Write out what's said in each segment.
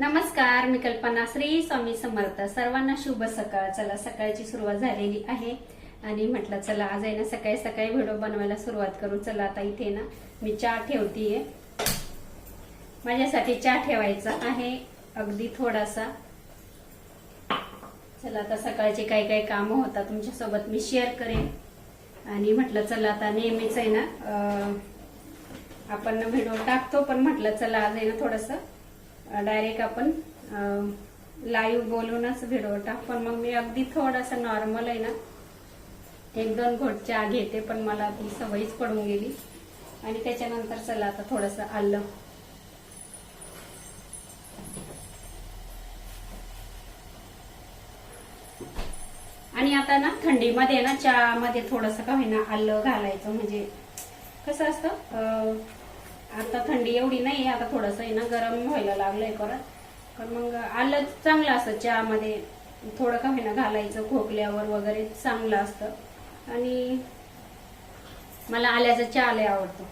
नमस्कार मी कल्पना श्री स्वामी समर्थ. सर्वांना शुभ सकाळ. चला सकाळची सुरुवात झालेली आहे. आणि म्हटलं चला आज आहे ना सकाळी सकाळी व्हिडिओ बनवायला सुरुवात करू. चला आता इथे ना मी चहा ठेवतीये. माझ्यासाठी चहा ठेवायचा आहे. अगदी थोडासा. चला आता सकाळचे काही काही कामं होतात. तुमच्यासोबत मी शेअर करेन. आणि म्हटलं चला आता नेहमीच आहे ना आपण व्हिडिओ टाकतो. पण म्हटलं चला आज आहे ना थोडंसं डायरेक्ट आपण लाईव्ह बोलूनच व्हिडिओ टाक. पण मग मी अगदी थोडासा नॉर्मल आहे ना. एक दोन घोट चहा घेते पण मला ती सवयीच पडून गेली. आणि त्याच्यानंतर चला आता थोडंसं आलं. आणि आता ना थंडीमध्ये ना चहामध्ये थोडंसं का होईना आलं घालायचं. म्हणजे कसं असतं आता थंडी एवढी नाही आता थोडंसं आहे ना गरम व्हायला लागलंय परत. पण मग आलं चांगलं असतं चहामध्ये थोडं का होईना घालायचं खोकल्यावर वगैरे चांगलं असतं. आणि मला आल्याचा चहा लय आवडतो.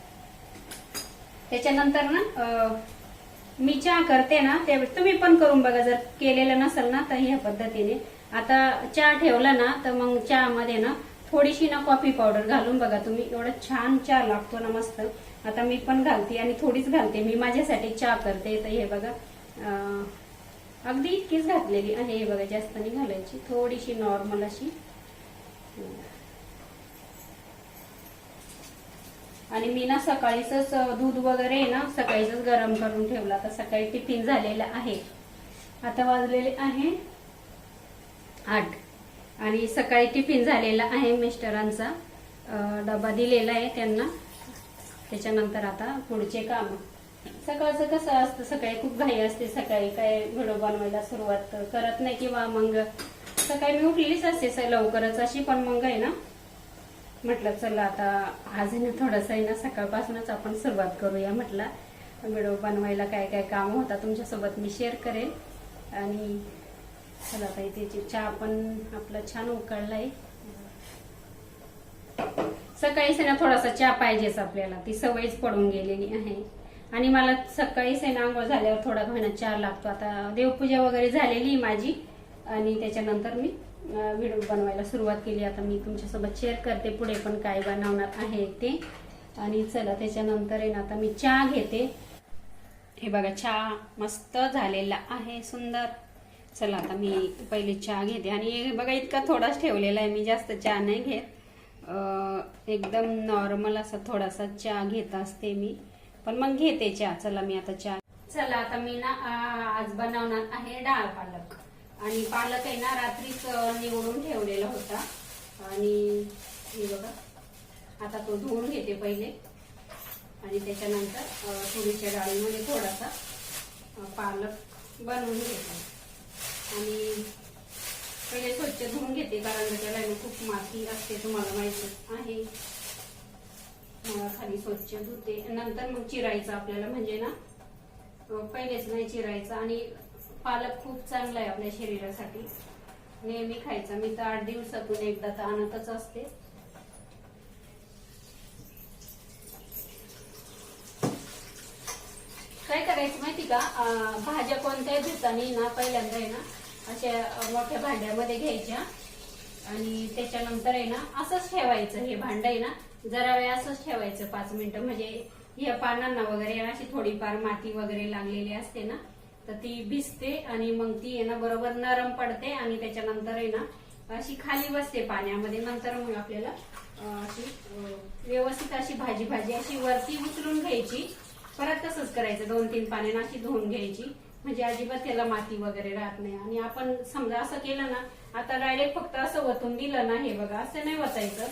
त्याच्यानंतर ना मी चहा करते ना त्यावेळी तुम्ही पण करून बघा जर केलेलं नसेल ना तर ह्या पद्धतीने. आता चहा ठेवला ना तर मग चहामध्ये ना थोडीशी ना कॉफी पावडर घालून बघा तुम्ही. एवढं छान चहा लागतो ना मस्त. आता मी पण घालते आणि थोडीच घालते. मी माझ्यासाठी चहा करते. तर हे बघा अगदी इतकीच घातलेली आहे. हे बघा जास्त नाही घालायची. थोडीशी नॉर्मल अशी. आणि मी ना सकाळीच दूध वगैरे ना सकाळीच गरम करून ठेवलं. आता सकाळी टिफिन झालेला आहे. आता वाजलेले आहे आठ. आणि सकाळी टिफिन झालेला आहे मिस्टरांचा. डबा दिलेला आहे त्यांना. त्याच्यानंतर आता पुढचे काम. सकाळचं कसं असतं सकाळी खूप घाई असते. सकाळी काय व्हिडिओ बनवायला सुरुवात करत नाही किंवा मग सकाळी मी उठलेलीच असते लवकरच अशी पण मग आहे ना म्हटलं चला आता आज ना थोडंसं आहे ना सकाळपासूनच आपण सुरुवात करूया म्हटलं. व्हिडिओ बनवायला काय काय काम होता तुमच्यासोबत मी शेअर करेल आणि चला ताई त्याची चहा पण आपला छान उकळलाय. सकाळीच आहे ना थोडासा चहा पाहिजेच आपल्याला ती सवयच पडून गेलेली आहे. आणि मला सकाळीच आहे ना आंघोळ झाल्यावर थोडा महिना चहा लागतो. आता देवपूजा वगैरे झालेली माझी. आणि त्याच्यानंतर मी व्हिडिओ बनवायला सुरुवात केली. आता मी तुमच्यासोबत शेअर करते पुढे पण काय बनवणार आहे ते. आणि चला त्याच्यानंतर आहे ना आता मी चहा घेते. हे बघा चहा मस्त झालेला आहे सुंदर. चला आता मी पहिले चहा घेते. आणि बघा इतका थोडाच ठेवलेला आहे. मी जास्त चहा नाही घेत. एकदम नॉर्मल असा थोडासा चहा घेत असते मी. पण मग घेते चहा. चला मी आता चहा. चला आता मी ना आज बनवणार आहे डाळ पालक. आणि पालक आहे ना रात्रीच निवडून ठेवलेला होता. आणि हे बघा आता तो धुवून घेते पहिले. आणि त्याच्यानंतर थोडीच्या तुरीच्या डाळीमध्ये थोडासा पालक बनवून घेते. आणि पहिले स्वच्छ धुवून घेते कारण त्याला आहे ना खूप माती असते तुम्हाला माहिती आहे. मला खाली स्वच्छ धुते. नंतर मग चिरायचं आपल्याला म्हणजे ना पहिलेच नाही चिरायचं. आणि पालक खूप चांगला आहे आपल्या शरीरासाठी. नेहमी खायचा. मी तर आठ दिवसातून एकदा तर आणतच असते. काय करायचं माहिती का? भाज्या कोणत्याही धुतानी ना पहिल्यांदा आहे ना अशा मोठ्या भांड्यामध्ये घ्यायच्या. आणि त्याच्यानंतर आहे ना असंच ठेवायचं. हे भांड आहे ना जरा वेळ असंच ठेवायचं पाच मिनिटं. म्हणजे या पानांना वगैरे अशी थोडीफार माती वगैरे लागलेली असते ना तर ती भिजते आणि मग ती आहे ना बरोबर नरम पडते आणि त्याच्यानंतर आहे ना अशी खाली बसते पाण्यामध्ये. नंतर मग आपल्याला अशी व्यवस्थित अशी भाजी भाजी अशी वरती उचलून घ्यायची. परत तसंच करायचं. दोन तीन पाण्यानं अशी धुवून घ्यायची. म्हणजे अजिबात त्याला माती वगैरे राहत नाही. आणि आपण समजा असं केलं ना आता डायरेक्ट फक्त असं वतून दिलं ना हे बघा असं नाही वतायचं.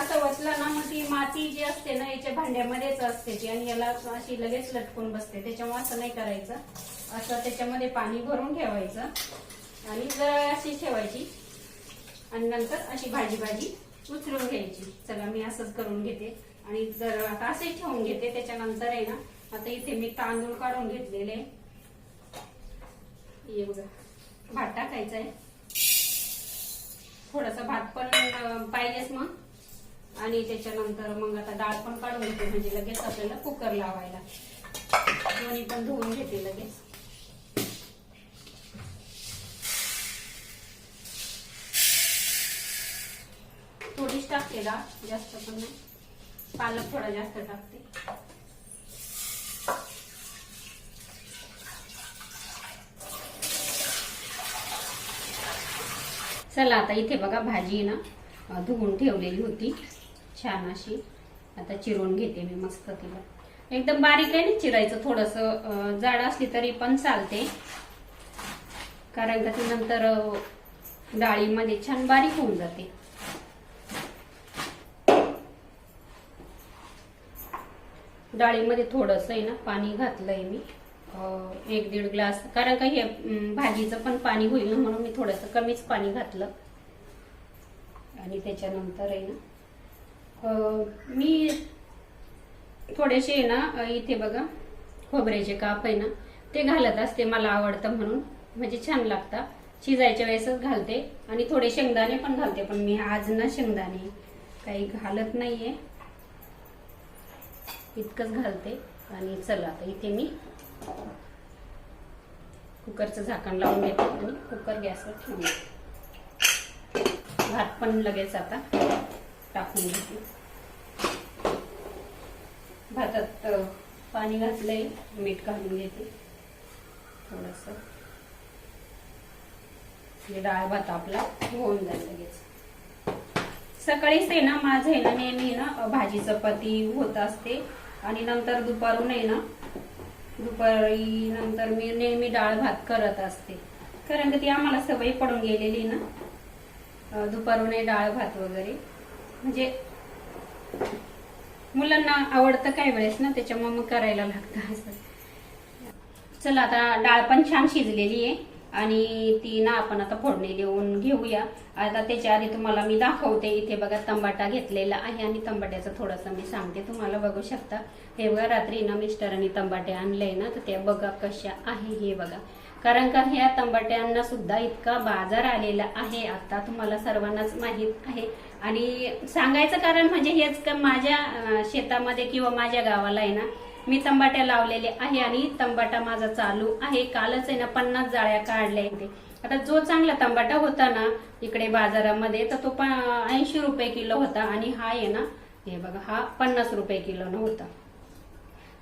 असं वतलं ना मग ती माती जी असते ना याच्या भांड्यामध्येच असते ती आणि याला अशी लगेच लटकून बसते. त्याच्यामुळे असं नाही करायचं. असं त्याच्यामध्ये पाणी भरून ठेवायचं. आणि जरा अशी ठेवायची. आणि नंतर अशी भाजी भाजी उचलून घ्यायची. चला मी असंच करून घेते. आणि जर आता असेच ठेवून घेते. त्याच्यानंतर आहे ना आता इथे मी तांदूळ काढून घेतलेले. हे बघा. भात टाकायचा आहे थोडासा भात पण पाहिजेच मग. आणि त्याच्यानंतर मग आता डाळ पण काढून घेते. म्हणजे लगेच आपल्याला कुकर लावायला. दोन्ही पण धुवून घेते लगेच. थोडीच टाकते डाळ. जास्त पण नाही. पालक थोडा जास्त टाकते. चला आता इथे बघा भाजी ना धुवून ठेवलेली होती. छान अशी. आता चिरून घेते मी मस्त तिला. एकदम बारीक आहे ना चिरायचं थोडस. जाड असली तरी पण चालते. कारण का ती नंतर डाळीमध्ये छान बारीक होऊन जाते. डाळीमध्ये थोडस आहे ना पाणी घातलंय मी. एक दीड ग्लास कारण का हे भाजीचं पण पाणी होईल ना म्हणून मी थोडस कमीच पाणी घातलं. आणि त्याच्यानंतर आहे ना मी थोडेसे आहे ना इथे बघा खोबऱ्याचे काप आहे ना ते घालत असते मला आवडतं म्हणून. म्हणजे छान लागतं. शिजायच्या वेळेसच घालते. आणि थोडे शेंगदाणे पण घालते पण मी आज ना शेंगदाणे काही घालत नाहीये. इतकंच घालते. आणि चला आता इथे मी कुकरचं झाकण लावून घेते आणि कुकर गॅसवर ठेवून भात पण लगेच आता टाकून घेते. भातात पाणी घातलंय मीठ घालून घेते. थोडस. म्हणजे डाळ भात आपला होऊन जाईल लगेच. सकाळीच आहे ना माझं आहे ना नेहमी ना भाजी चपाती होत असते. आणि नंतर दुपारून आहे ना दुपारी नंतर मी नेहमी डाळ भात करत असते. कारण की ती आम्हाला सवय पडून गेलेली ना. दुपारून आहे डाळ भात वगैरे. म्हणजे मुलांना आवडतं काही वेळेस ना त्याच्यामुळे मग करायला लागतं असं. चला आता डाळ पण छान शिजलेली आहे. आणि ती ना आपण आता फोडणी देऊन घेऊया. आता त्याच्या आधी तुम्हाला मी दाखवते. इथे बघा तंबाटा घेतलेला आहे आणि तंबाट्याचं थोडंसं मी सांगते. तुम्हाला बघू शकता. हे बघा रात्री ना मिस्टरांनी तंबाटे आणले ना तर ते बघा कशा आहे हे बघा. कारण का ह्या तंबाट्यांना सुद्धा इतका बाजार आलेला आहे. आता तुम्हाला सर्वांनाच माहीत आहे. आणि सांगायचं कारण म्हणजे हेच का माझ्या शेतामध्ये किंवा माझ्या गावाला आहे ना मी तंबाट्या लावलेले आहे आणि तंबाटा माझा चालू आहे. कालच आहे ना पन्नास जाळ्या काढल्या इथे. आता जो चांगला तंबाटा होता ना इकडे बाजारामध्ये तर तो पण ऐंशी रुपये किलो होता आणि हा आहे ना हे बघा हा पन्नास रुपये किलो होता.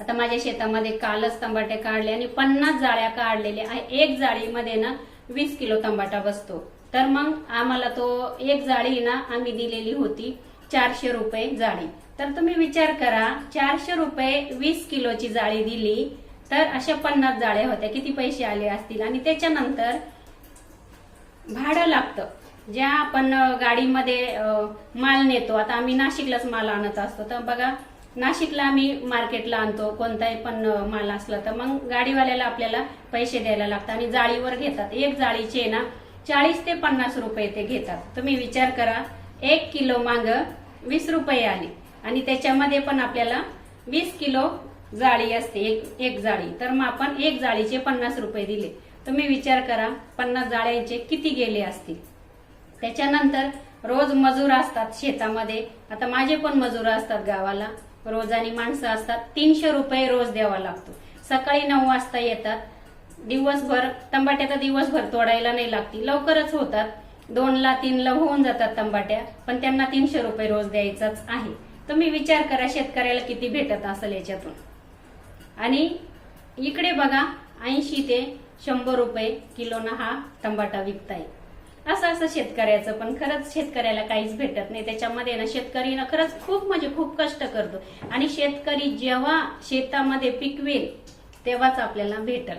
आता माझ्या शेतामध्ये कालच तंबाटे काढले आणि पन्नास जाळ्या काढलेल्या आहे. एक जाळीमध्ये ना वीस किलो तंबाटा बसतो. तर मग आम्हाला तो एक जाळी ना आम्ही दिलेली होती चारशे रुपये जाळी. तर तुम्ही विचार करा चारशे रुपये वीस किलोची जाळी दिली तर अशा पन्नास जाळ्या होत्या. किती पैसे आले असतील? आणि त्याच्यानंतर भाडं लागतं. ज्या आपण गाडीमध्ये माल नेतो आता आम्ही नाशिकलाच माल आणत असतो. तर बघा नाशिकला आम्ही मार्केटला आणतो कोणताही पण माल असला तर. मग गाडीवाल्याला आपल्याला पैसे द्यायला लागतात आणि जाळीवर घेतात. एक जाळीचे ना चाळीस ते पन्नास रुपये ते घेतात. तुम्ही विचार करा एक किलो माग वीस रुपये आली. आणि त्याच्यामध्ये पण आपल्याला वीस किलो जाळी असते एक एक जाळी. तर मग आपण एक जाळीचे पन्नास रुपये दिले. तुम्ही विचार करा पन्नास जाळ्यांचे किती गेले असतील? त्याच्यानंतर रोज मजूर असतात शेतामध्ये. आता माझे पण मजूर असतात गावाला. रोज आणि माणसं असतात. तीनशे रुपये रोज द्यावा लागतो. सकाळी नऊ वाजता येतात. दिवसभर तंबाट्या तर दिवसभर तोडायला नाही लागती. लवकरच होतात. दोनला तीनला होऊन जातात तंबाट्या. पण त्यांना तीनशे रुपये रोज द्यायचाच आहे. तुम्ही विचार करा शेतकऱ्याला किती भेटत असेल याच्यातून. आणि इकडे बघा ऐंशी ते शंभर रुपये किलोनं हा टमाटा विकताय. असं असं शेतकऱ्याचं पण खरंच शेतकऱ्याला काहीच भेटत नाही. त्याच्यामध्ये ना शेतकरी ना खरंच खूप म्हणजे खूप कष्ट करतो. आणि शेतकरी जेव्हा शेतामध्ये पिकवेल तेव्हाच आपल्याला भेटल.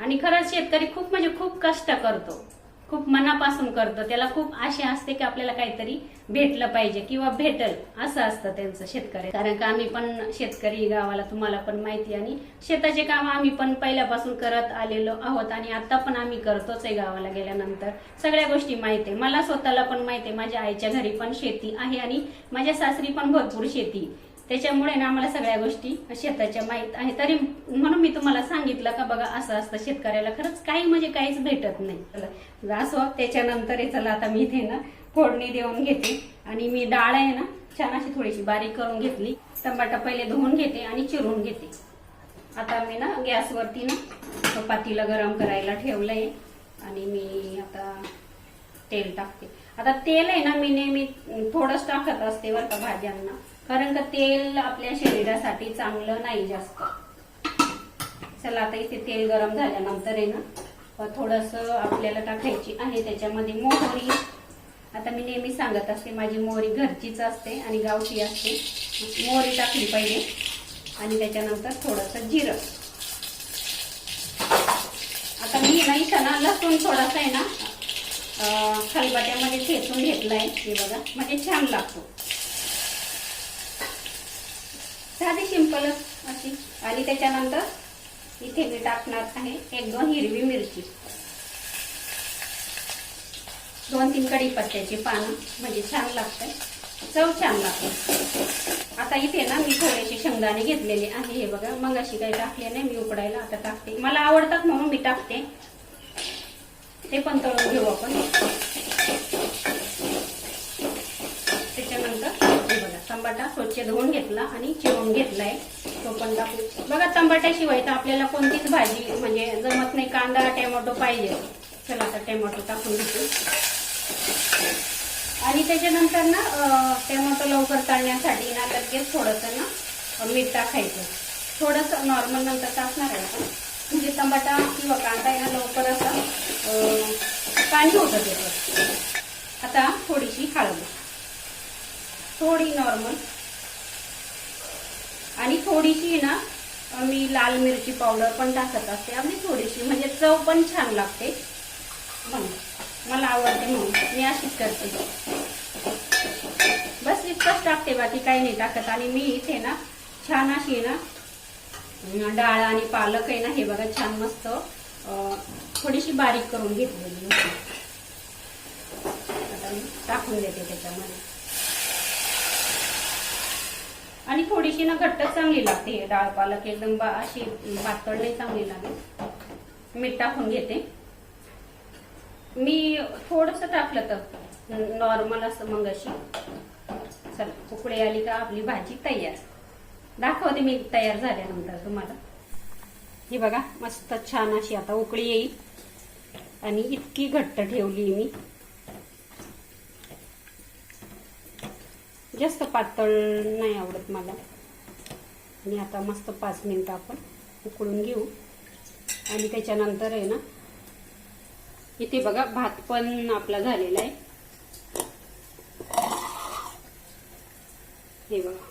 आणि खरंच शेतकरी खूप म्हणजे खूप कष्ट करतो. खूप मनापासून करतो. त्याला खूप आशा असते की आपल्याला काहीतरी भेटलं पाहिजे किंवा भेटल असं असतं त्यांचं शेतकरी. कारण का आम्ही पण शेतकरी गावाला तुम्हाला पण माहिती आणि शेताचे काम आम्ही पण पहिल्यापासून करत आलेलो आहोत आणि आता पण आम्ही करतोच आहे गावाला गेल्यानंतर. सगळ्या गोष्टी माहिती आहे. मला स्वतःला पण माहिती आहे. माझ्या आईच्या घरी पण शेती आहे आणि माझ्या सासरी पण भरपूर शेती त्याच्यामुळे ना आम्हाला सगळ्या गोष्टी शेताच्या माहीत आहे. तरी म्हणून मी तुम्हाला सांगितलं का बघा असं असतं शेतकऱ्याला. खरंच काही म्हणजे काहीच भेटत नाही. असो. त्याच्यानंतर चला आता मी इथे ना फोडणी देऊन घेते. आणि मी डाळ आहे ना छान अशी थोडीशी बारीक करून घेतली. टमाटा पहिले धुवून घेते आणि चिरून घेते. आता मी ना गॅसवरती ना पातीला गरम करायला ठेवलंय. आणि मी आता तेल टाकते. आता तेल आहे ना मी नेहमी थोडंच टाकत असते बरं का भाज्यांना. कारण का तेल आपल्या शरीरासाठी चांगलं नाही जास्त. चला आता इथे तेल गरम झाल्यानंतर आहे ना थोडस आपल्याला टाकायची आहे त्याच्यामध्ये मोहरी. आता मी नेहमी सांगत असते माझी मोहरी घरचीच असते आणि गावठी असते. मोहरी टाकली पाहिजे. आणि त्याच्यानंतर थोडस जिरं. आता मी नाही इथं ना लसूण थोडासा आहे ना अं, खलबत्यामध्ये ठेचून घेतलाय हे बघा. म्हणजे छान लागतो. साधी सिंपलच अशी. आणि त्याच्यानंतर इथे मी टाकणार आहे एक दोन हिरवी मिरची. दोन तीन कढीपत्त्याची पानं म्हणजे छान लागतंय. चव छान लागते. आता इथे ना मी थोडेसे शेंगदाणे घेतलेले आहे. हे बघा मग अशी काही टाकले नाही मी उकडायला आता टाकते. मला आवडतात म्हणून मी टाकते. ते पण तळून घेऊ आपण त्याच्यानंतर तांबाटा स्वच्छ धुवून घेतला आणि चिरून घेतलाय तो पण टाकू बघा तांबाट्याशिवाय तर आपल्याला कोणतीच भाजी म्हणजे जमत नाही. कांदा टोमॅटो पाहिजे. चला आता टोमॅटो टाकून घेतो. आणि त्याच्यानंतर ना टेमॅटो लवकर तळण्यासाठी ना लगेच थोडंसं ना मीठ टाकायचं. थोडंसं नॉर्मल नंतर टाकणार आहे आपण. म्हणजे टमाटा किंवा कांदा आहे लवकर असं पाणी होतं त्याचं आता थोडीशी हळद. थोडी नॉर्मल आणि थोडीशी ना मी लाल मिरची पावडर पण टाकत असते. अगदी थोडीशी म्हणजे चव पण छान लागते. म्हणून मला आवडते म्हणून. मी अशीच करते. बस इतकंच टाकते बाकी काही नाही टाकत. आणि मी इथे ना छान अशी ना डाळ आणि पालक आहे ना हे बघा छान मस्त थोडीशी बारीक करून घेतलेली. होती. आता मी टाकून देते त्याच्यामध्ये. आणि थोडीशी ना घट्ट चांगली लागते. डाळ पालक एकदम बा अशी पातळ नाही चांगली लागेल मीठ टाकून घेते. मी थोडस टाकलं तर नॉर्मल असं मग अशी. चल उकळी आली का आपली भाजी तयार. दाखवते मी तयार झाल्यानंतर तुम्हाला. ही बघा मस्त छान अशी आता उकळी येईल. आणि इतकी घट्ट ठेवली मी. जास्त पातळ नाही आवडत मला. आणि आता मस्त पाच मिनिटं आपण उकळून घेऊ. आणि त्याच्यानंतर आहे ना इथे बघा भात पण आपला झालेला आहे. हे बघा.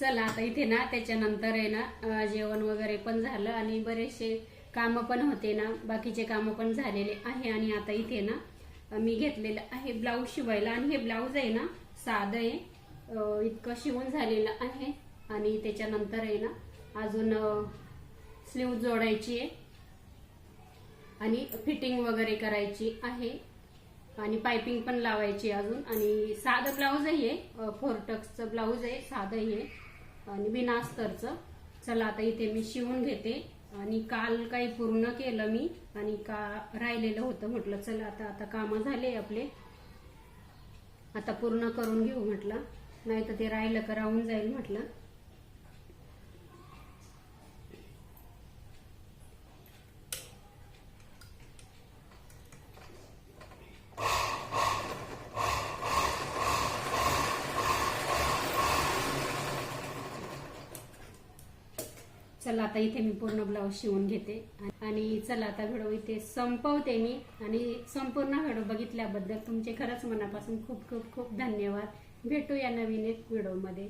चला आता इथे ना त्याच्यानंतर आहे ना जेवण वगैरे पण झालं आणि बरेचसे कामं पण होते ना बाकीचे कामं पण झालेले आहे. आणि आता इथे ना मी घेतलेलं आहे ब्लाऊज शिवायला. आणि हे ब्लाऊज आहे ना साधं आहे. इतकं शिवून झालेलं आहे. आणि त्याच्यानंतर आहे ना अजून स्लीव जोडायची आहे. आणि फिटिंग वगैरे करायची आहे. आणि पायपिंग पण लावायची अजून. आणि साधं ब्लाऊज आहे. फोर टक्सचं ब्लाऊज आहे. साधं आहे. आणि बिना अस्तरचं. चला आता इथे मी शिवून घेते. आणि काल काही पूर्ण केलं मी आणि का राहिलेलं होतं म्हटलं चला आता आता कामं झाले आपले. आता पूर्ण करून घेऊ म्हटलं. नाही तर ते राहिलं का राहून जाईल म्हटलं. चला आता इथे मी पूर्ण ब्लाऊज शिवून घेते. आणि चला आता व्हिडिओ इथे संपवते मी. आणि संपूर्ण व्हिडिओ बघितल्याबद्दल तुमचे खरंच मनापासून खूप खूप खूप धन्यवाद. भेटू या नवीन एक व्हिडिओमध्ये.